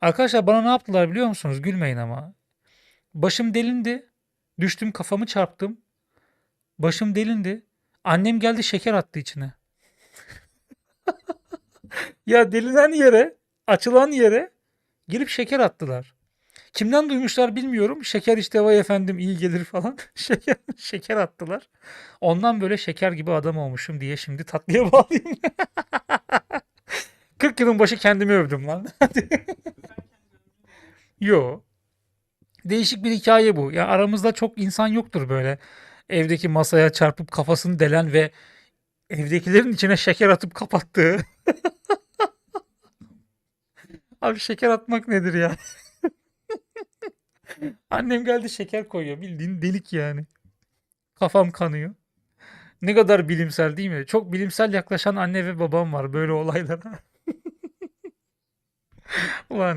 Arkadaşlar bana ne yaptılar biliyor musunuz? Gülmeyin ama. Başım delindi. Düştüm kafamı çarptım. Başım delindi. Annem geldi şeker attı içine. ya delinen yere, açılan yere girip şeker attılar. Kimden duymuşlar bilmiyorum. Şeker işte vay efendim iyi gelir falan. Şeker, şeker attılar. Ondan böyle şeker gibi adam olmuşum diye şimdi tatlıya bağlayayım. 40 yılın başı kendimi övdüm lan. Yo. Değişik bir hikaye bu. Ya aramızda çok insan yoktur böyle. Evdeki masaya çarpıp kafasını delen ve evdekilerin içine şeker atıp kapattığı. Abi şeker atmak nedir ya? Annem geldi şeker koyuyor. Bildiğin delik yani. Kafam kanıyor. Ne kadar bilimsel değil mi? Çok bilimsel yaklaşan anne ve babam var böyle olaylara.